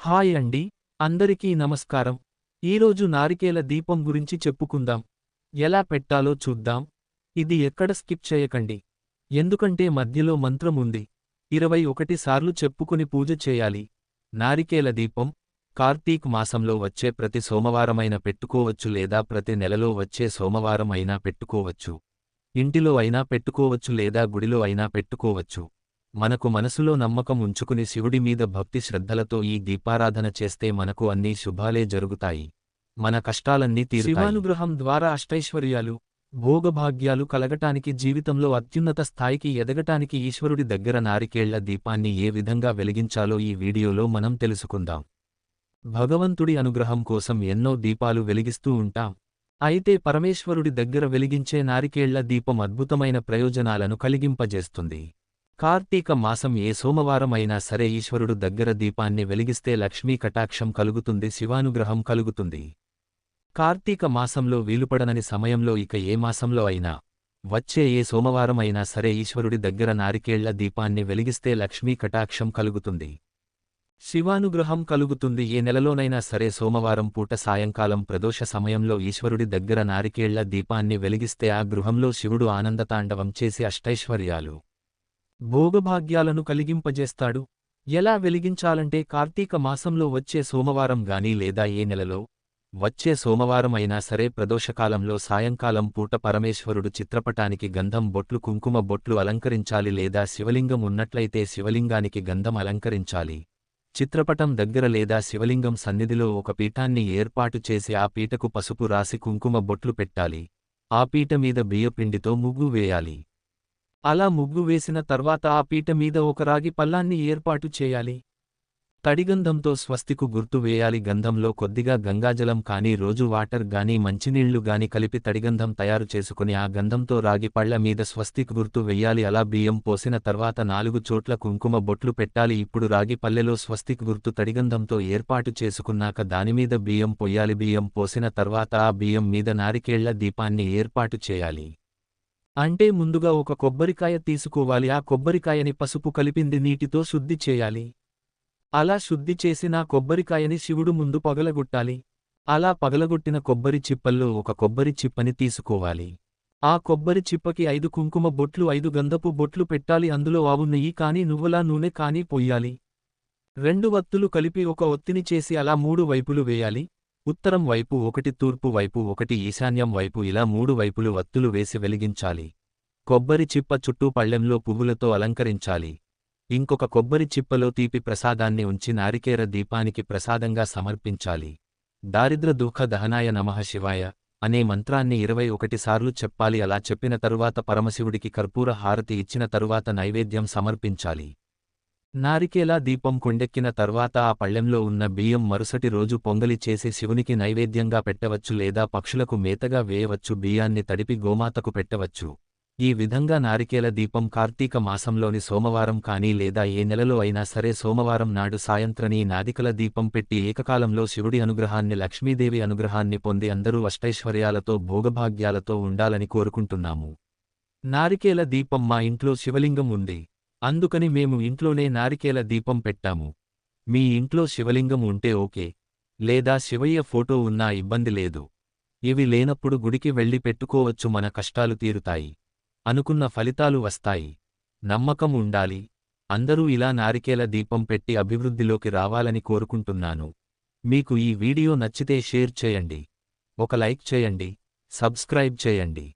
Hi అండి అందరికీ నమస్కారం. ఈరోజు నారికేల దీపం గురించి చెప్పుకుందాం. ఎలా పెట్టాలో చూద్దాం. ఇది ఎక్కడ స్కిప్ చేయకండి. ఎందుకంటే మధ్యలో మంత్రం ఉంది. ఇరవై ఒకటి సార్లు చెప్పుకుని పూజ చేయాలి. నారికేల దీపం కార్తీక్ మాసంలో వచ్చే ప్రతి సోమవారమైన పెట్టుకోవచ్చు లేదా ప్రతి నెలలో వచ్చే సోమవారం అయినా పెట్టుకోవచ్చు. ఇంటిలో అయినా పెట్టుకోవచ్చు లేదా గుడిలో అయినా పెట్టుకోవచ్చు. మనకు మనసులో నమ్మకం ఉంచుకుని శివుడి మీద భక్తి శ్రద్ధలతో ఈ దీపారాధన చేస్తే మనకు అన్నీ శుభాలే జరుగుతాయి. మన కష్టాలన్నీ తీరు శివానుగ్రహం ద్వారా అష్టైశ్వర్యాలు భోగభాగ్యాలు కలగటానికి జీవితంలో అత్యున్నత స్థాయికి ఎదగటానికి ఈశ్వరుడి దగ్గర నారికేళ్ళ దీపాన్ని ఏ విధంగా వెలిగించాలో ఈ వీడియోలో మనం తెలుసుకుందాం. భగవంతుడి అనుగ్రహం కోసం ఎన్నో దీపాలు వెలిగిస్తూ ఉంటాం. అయితే పరమేశ్వరుడి దగ్గర వెలిగించే నారికేళ్ళ దీపం అద్భుతమైన ప్రయోజనాలను కలిగింపజేస్తుంది. కార్తీక మాసం ఏ సోమవారం అయినా సరే ఈశ్వరుడు దగ్గర దీపాన్ని వెలిగిస్తే లక్ష్మీ కటాక్షం కలుగుతుంది శివానుగ్రహం కలుగుతుంది. కార్తీక మాసంలో వీలుపడనని సమయంలో ఇక ఏ మాసంలో అయినా వచ్చే ఏ సోమవారం అయినా సరే ఈశ్వరుడి దగ్గర నారికేళ్ళ దీపాన్ని వెలిగిస్తే లక్ష్మీ కటాక్షం కలుగుతుంది. శివానుగ్రహం కలుగుతుంది ఏ నెలలోనైనా సరే సోమవారం పూట సాయంకాలం ప్రదోష సమయంలో ఈశ్వరుడి దగ్గర నారికేళ్ళ దీపాన్ని వెలిగిస్తే ఆ గృహంలో శివుడు ఆనందతాండవం చేసి అష్టైశ్వర్యాలు. భోగభాగ్యాలను కలిగింపజేస్తాడు. ఎలా వెలిగించాలంటే కార్తీక మాసంలో వచ్చే సోమవారం గాని లేదా ఏ నెలలో వచ్చే సోమవారం అయినా సరే ప్రదోషకాలంలో సాయంకాలం పూట పరమేశ్వరుడు చిత్రపటానికి గంధం బొట్లు కుంకుమ బొట్లు అలంకరించాలి లేదా శివలింగం ఉన్నట్లయితే శివలింగానికి గంధం అలంకరించాలి. చిత్రపటం దగ్గర లేదా శివలింగం సన్నిధిలో ఒక పీఠాన్ని ఏర్పాటు చేసి ఆ పీటకు పసుపు రాసి కుంకుమ బొట్లు పెట్టాలి. ఆ పీట మీద బియ్యపిండితో ముగ్గు వేయాలి. అలా ముగ్గు వేసిన తర్వాత ఆ పీట మీద ఒక రాగి పల్లాన్ని ఏర్పాటు చేయాలి. తడిగంధంతో స్వస్తికు గుర్తు వేయాలి. గంధంలో కొద్దిగా గంగాజలం కానీ రోజు వాటర్ గాని మంచినీళ్ళు గాని కలిపి తడిగంధం తయారు చేసుకుని ఆ గంధంతో రాగి పళ్ళ మీద స్వస్తిక్ గుర్తు వెయ్యాలి అలా బియ్యం పోసిన తర్వాత నాలుగు చోట్ల కుంకుమ బొట్లు పెట్టాలి. ఇప్పుడు రాగి పల్లెలో స్వస్తిక్ గుర్తు తడిగంధంతో ఏర్పాటు చేసుకున్నాక దానిమీద బియ్యం పొయ్యాలి బియ్యం పోసిన తర్వాత ఆ బియ్యం మీద నారికేళ్ళ దీపాన్ని ఏర్పాటు చేయాలి. అంటే ముందుగా ఒక కొబ్బరికాయ తీసుకోవాలి. ఆ కొబ్బరికాయని పసుపు కలిపింది నీటితో శుద్ధి చేయాలి. అలా శుద్ధి చేసిన కొబ్బరికాయని శివుడు ముందు పగలగొట్టాలి. అలా పగలగొట్టిన కొబ్బరి చిప్పల్లో ఒక కొబ్బరి చిప్పని తీసుకోవాలి. ఆ కొబ్బరి చిప్పకి ఐదు కుంకుమ బొట్లు ఐదు గంధపు బొట్లు పెట్టాలి. అందులో ఆవు నెయ్యి కాని నువ్వులా నూనె కానీ పొయ్యాలి రెండు వత్తులు కలిపి ఒక ఒత్తిని చేసి అలా మూడు వైపులు వేయాలి. ఉత్తరం వైపు ఒకటి తూర్పు వైపు ఒకటి ఈశాన్యం వైపు ఇలా మూడు వైపులు వత్తులు వేసి వెలిగించాలి. కొబ్బరి చిప్ప చుట్టూ పళ్ళెంలో పువ్వులతో అలంకరించాలి. ఇంకొక కొబ్బరి చిప్పలో తీపి ప్రసాదాన్ని ఉంచి నారికేర దీపానికి ప్రసాదంగా సమర్పించాలి. దారిద్ర దుఃఖ దహనాయ నమః శివాయ అనే మంత్రాన్ని ఇరవై ఒకటి సార్లు చెప్పాలి. అలా చెప్పిన తరువాత పరమశివుడికి కర్పూర హారతి ఇచ్చిన తరువాత నైవేద్యం సమర్పించాలి. నారికేలా దీపం కొండెక్కిన తర్వాత ఆ పళ్ళెంలో ఉన్న బియ్యం మరుసటి రోజు పొంగలి చేసి శివునికి నైవేద్యంగా పెట్టవచ్చు లేదా పక్షులకు మేతగా వేయవచ్చు బియ్యాన్ని తడిపి గోమాతకు పెట్టవచ్చు. ఈ విధంగా నారికేల దీపం కార్తీక మాసంలోని సోమవారం కానీ లేదా ఏ నెలలో అయినా సరే సోమవారం నాడు సాయంత్రనీ నాదికల దీపం పెట్టి ఏకకాలంలో శివుడి అనుగ్రహాన్ని లక్ష్మీదేవి అనుగ్రహాన్ని పొంది అందరూ అష్టైశ్వర్యాలతో భోగభాగ్యాలతో ఉండాలని కోరుకుంటున్నాము. నారికేల దీపం మా ఇంట్లో శివలింగం ఉంది. అందుకని మేము ఇంట్లోనే నారికేల దీపం పెట్టాము. మీ ఇంట్లో శివలింగం ఉంటే ఓకే. లేదా శివయ్య ఫోటో ఉన్నా ఇబ్బంది లేదు. ఇవి లేనప్పుడు గుడికి వెళ్ళి పెట్టుకోవచ్చు మన కష్టాలు తీరుతాయి. అనుకున్న ఫలితాలు వస్తాయి. నమ్మకం ఉండాలి. అందరూ ఇలా నారికేల దీపం పెట్టి అభివృద్ధిలోకి రావాలని కోరుకుంటున్నాను. మీకు ఈ వీడియో నచ్చితే షేర్ చేయండి. ఒక లైక్ చేయండి. సబ్స్క్రైబ్ చేయండి.